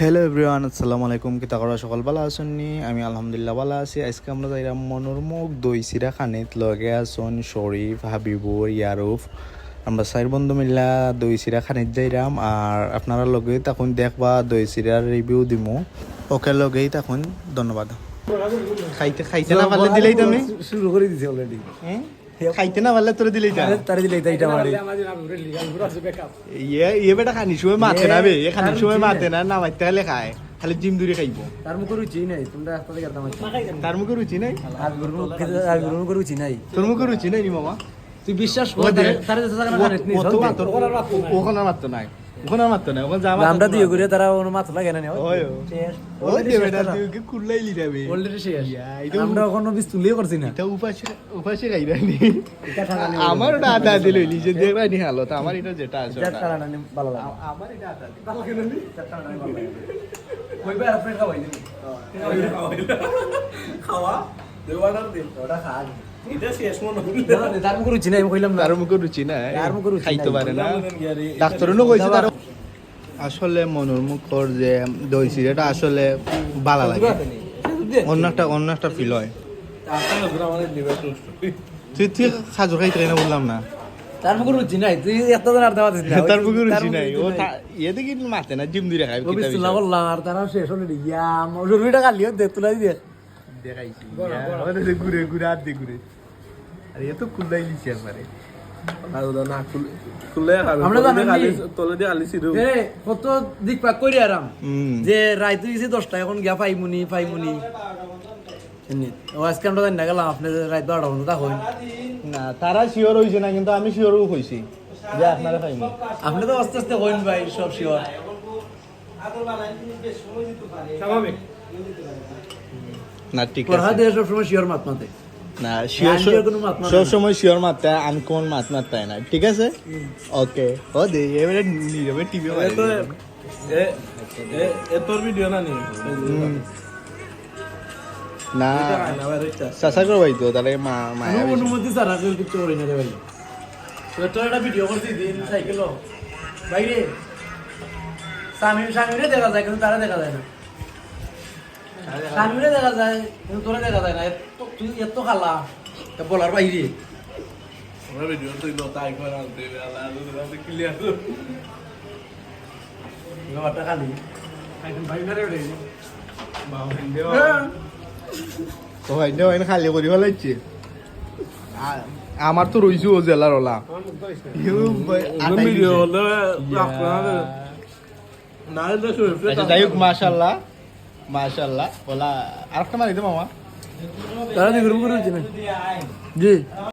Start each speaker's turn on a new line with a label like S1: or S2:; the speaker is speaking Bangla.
S1: হ্যালো এভরিওয়ান আসসালামু আলাইকুম। সকল ভালো আছেন নি? আমি আলহামদুলিল্লাহ ভালো আছি। আজকে আমরা যাইলাম মনোর মুখ দই সিরা খানিত লগে আছেন শরীফ হাবিবুর ইয়ারুফ। আমরা চার বন্ধু মিল্লা দই সিরা খানিত যাইলাম আর আপনারা লগে তখন দেখবা দই সিরার রিভিউ দিমু। ওকে লগেই তখন ধন্যবাদ। খাইতে খাইতে না পারলে দিলেই তুমি
S2: শুরু করে দিছে অলরেডি
S1: হুম? খাইতে না পারলে তোরে দিলেই যা
S2: তারে মারি
S1: ইয়ে ইয়ে বেটা খানি সময় মাতে না বে এ খানি সময় মাতে না না মারতে হলে খায় খালি জিম দূরে খাইব
S2: তার মুখে রুচি নাই তোমরা
S1: তার মুখে রুচি নাই
S2: আর গুরু আর গুরু মুখে রুচি নাই
S1: তোর মুখে রুচি নাই নি মামা
S2: তুই বিশ্বাস কর
S1: দে।
S2: তারে- তারে যেতে না নি,
S1: ও- ও তো
S2: সত্যি।
S1: মাত্র- ওখানে মাত্র নাই ওখানে ওখানে যা
S2: আমরা দিয়ে। ঘুরে তারা কোনো মাথা লাগে না ওই।
S1: ওই বেটা, তুই কুল্লাইলি
S2: শেষ। আমরা কোনো বিষ তুলিও করছি না।
S1: এটা উপাসে- উপাসে খাইরানি।
S2: এটা ঠান্ডা
S1: আমার ওটা আদা আদি লইলি, যে দেখবানি হালত, আমার এটা যেটা আছে
S2: ভালো লাগে।
S1: আমার এটা আদা
S2: ভালো লাগে দিবি।
S3: খাওয়া। এটা শেষ হল।
S2: না, না, তার মুখে রুচি নাই কইলাম না
S1: তার মুখে রুচি নাই।
S2: তার মুখে রুচি
S1: খাইতে পারে না। ডাক্তারও কইছে তার আসলে মনোর মুখর যে দই সিরাটা আসলে ভালো লাগে। অন্য একটা অন্য একটা ফিল হয়। তুই তুই খাজু খাইতে না বললাম না?
S2: তার মুখে রুচি নাই তুই এত আর দেওয়া দিস না।
S1: তার মুখে রুচি নাই। ও কি মাতে না জিম দূরে খাই
S2: বললাম আর তারা শেষ হলে ইয়া জরুরিটা কালিও দে তুলাই দিয়ে
S1: দেখাইছি ঘুরে ঘুরে আর দিয়ে ঘুরে। আরে এ তো কুল্লাই লিছি একবারে।
S2: কত দিক পাক করি আরাম। যে রাইত দিয়েছি দশটা এখন গিয়া পাইমুনি পাইমুনি আজকে আমরা জানি না গেলাম আপনি রাইত বারোটা পর্যন্ত হইন।
S1: না তারা শিওর হইছে না কিন্তু আমি শিওরও হইছি। যে আপনারা পাইনি
S2: আপনি তো আস্তে আস্তে হইন ভাই সব শিওর
S3: স্বাভাবিক।
S1: না ঠিক
S2: পড়া
S1: আছে।
S2: সবসময় শিওর মাত মাতে।
S1: না
S2: কোনো
S1: সব সময় শিওর মারতে আনকমন মাত মারতে না ঠিক আছে? ওকে ও দে এবারে নীরবে টিভি
S3: এ এ এ এ তোর ভিডিও না নি?
S1: না
S3: ভাই
S1: করো ভাই তো তাহলে মা মায়া
S2: অনুমতি ছাড়া কেউ কিছু করি না রে ভাই। তো একটা ভিডিও দিন সাইকেল ভাই রে সামিম সামিরে দেখা যায় কিন্তু তারা দেখা যায় না। সামিরে দেখা যায় কিন্তু তোরা দেখা যায় না। এত তুই এত খালা তা বলার বাইরে।
S3: আমরা ভিডিও তুই লতা একবার আনতে আল্লাহ আল্লাহ ক্লিয়ার
S2: ব্যাপারটা খালি। ভাই না রে
S1: তো ভাই না ভাই খালি করি ফেলাইছে। আমার তো রইছে ও জেলার ওলা। আচ্ছা যাই হোক মাশাল্লাহ মাশাল্লাহ ওলা আরেকটা মারি দে মামা।
S2: তারা দেখুন করে জি।